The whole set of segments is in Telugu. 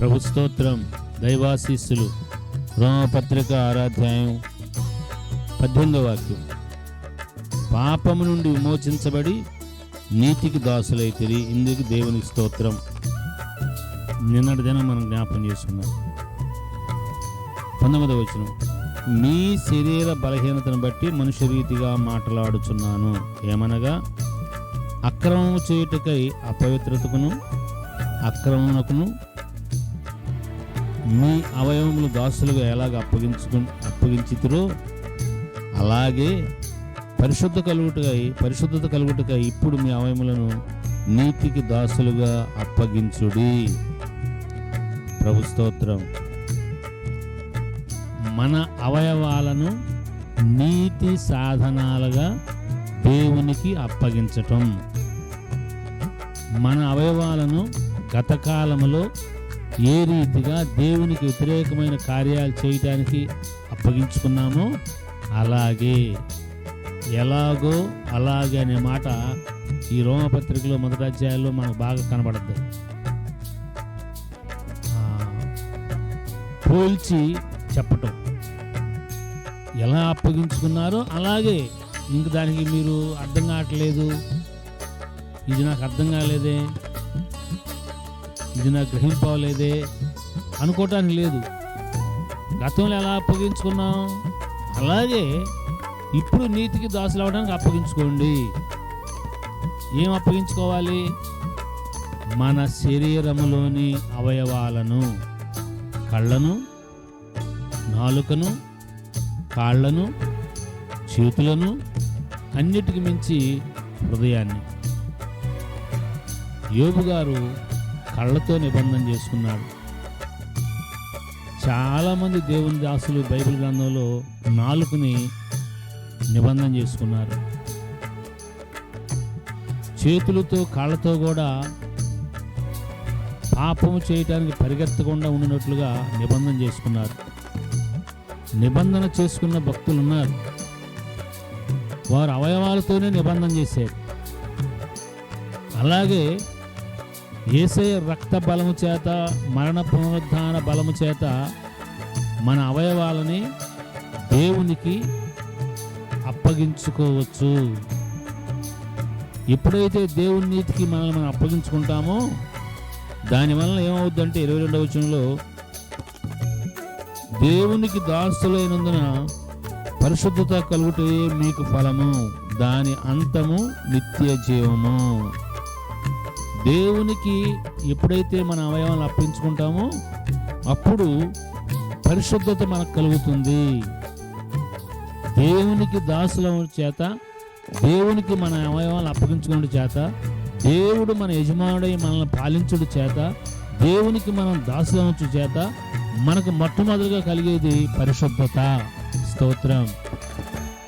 ప్రభు స్తోత్రం దైవాశీస్సులు. రోమపత్రిక ఆరాధ్యాయం పద్దెనిమిదవ వాక్యం. పాపము నుండి విమోచించబడి నీతికి దాసులైతిరి ఇందుకు దేవునికి స్తోత్రం. నిన్నటి దినం మనం జ్ఞాపం చేసుకున్నాం. పంతొమ్మిదవ వచనం. మీ శరీర బలహీనతను బట్టి మనుష్య రీతిగా మాట్లాడుచున్నాను. ఏమనగా అక్రమము చేయుటకై అపవిత్రతకును అక్రమమునకును మీ అవయవములు దాసులుగా ఎలాగ అప్పగించుకు అప్పగించుతురో అలాగే పరిశుద్ధ కలుగుటకై పరిశుద్ధత కలుగుటకై ఇప్పుడు మీ అవయములను నీతికి దాసులుగా అప్పగించుడి. ప్రభు స్తోత్రం. మన అవయవాలను నీతి సాధనాలుగా దేవునికి అప్పగించటం. మన అవయవాలను గతకాలములో ఏ రీతిగా దేవునికి వ్యతిరేకమైన కార్యాలు చేయటానికి అప్పగించుకున్నామో అలాగే ఎలాగో అలాగే అనే మాట ఈ రోమపత్రికలో మొదటి అధ్యాయంలో మనకు బాగా కనబడద్దు. పోల్చి చెప్పటం. ఎలా అప్పగించుకున్నారో అలాగే ఇంక దానికి మీరు అర్థం కావట్లేదు. ఇది నాకు అర్థం కాలేదే. ఇది నాకు గ్రహింపలేదే అనుకోవటానికి లేదు. గతంలో ఎలా అప్పగించుకున్నాం? అలాగే ఇప్పుడు నీతికి దాసులు అవ్వడానికి అప్పగించుకోండి. ఏం అప్పగించుకోవాలి? మన శరీరములోని అవయవాలను కళ్ళను నాలుకను కాళ్ళను చేతులను అన్నిటికి మించి హృదయాన్ని. యోబు గారు కళ్ళతో నిబంధన చేసుకున్నాడు. చాలామంది దేవుని దాసులు బైబిల్ గ్రంథంలో నాలుగుని నిబంధన చేసుకున్నారు. చేతులతో కాళ్ళతో కూడా పాపము చేయటానికి పరిగెత్తకుండా ఉండినట్లుగా నిబంధన చేసుకున్నారు. నిబంధన చేసుకున్న భక్తులు ఉన్నారు. వారు అవయవాలతోనే నిబంధన చేశారు. అలాగే ఏసయ రక్త బలము చేత మరణ పునరుద్ధాన బలము చేత మన అవయవాలని దేవునికి అప్పగించుకోవచ్చు. ఎప్పుడైతే దేవుని నీతికి మనల్ని మనం అప్పగించుకుంటామో దానివల్ల ఏమవుద్దంటే ఇరవై రెండవ వచనంలో దేవునికి దాసులైనందున పరిశుద్ధత కలుగుటే మీకు ఫలము. దాని అంతము నిత్య జీవము. దేవునికి ఎప్పుడైతే మన అవయవాలను అర్పించుకుంటామో అప్పుడు పరిశుద్ధత మనకు కలుగుతుంది. దేవునికి దాసుల చేత దేవునికి మన అవయవాలను అప్పగించుకున్న చేత దేవుడు మన యజమానుడై మనల్ని పాలించుడు చేత దేవునికి మనం దాసులవచ్చు చేత మనకు మొట్టమొదటిగా కలిగేది పరిశుద్ధత. స్తోత్రం.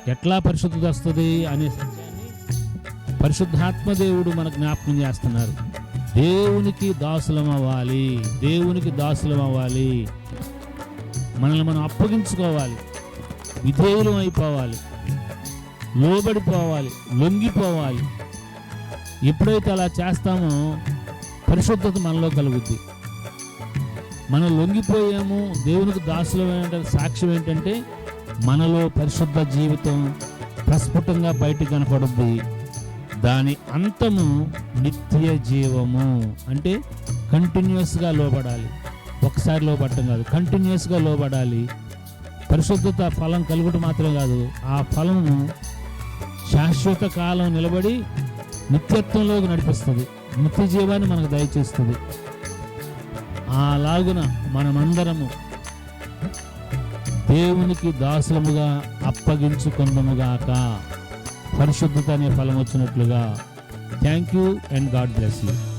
ఎట్లా పరిశుద్ధత వస్తుంది అనే సత్యాన్ని పరిశుద్ధాత్మ దేవుడు మనకు జ్ఞాపకం చేస్తున్నారు. దేవునికి దాసులం అవ్వాలి దేవునికి దాసులం అవ్వాలి మనల్ని మనం అప్పగించుకోవాలి. విధేయులం అయిపోవాలి. లోబడిపోవాలి. లొంగిపోవాలి. ఎప్పుడైతే అలా చేస్తామో పరిశుద్ధత మనలో కలుగుద్ది. మనం లొంగిపోయాము దేవునికి దాసులమైన సాక్ష్యం ఏంటంటే మనలో పరిశుద్ధ జీవితం ప్రస్ఫుటంగా బయట కనపడుద్ది. దాని అంతము నిత్య జీవము. అంటే కంటిన్యూస్గా లోబడాలి. ఒకసారి లోబడటం కాదు కంటిన్యూస్గా లోబడాలి. పరిశుద్ధత ఫలం కలుగుట మాత్రమే కాదు ఆ ఫలము శాశ్వత కాలం నిలబడి నిత్యత్వంలోకి నడిపిస్తుంది. నిత్య జీవాన్ని మనకు దయచేస్తుంది. అలాగున మనమందరము దేవునికి దాసులముగా అప్పగించుకుందముగాక పరిశుద్ధత అనే ఫలం వచ్చినట్లుగా. Thank you and God bless you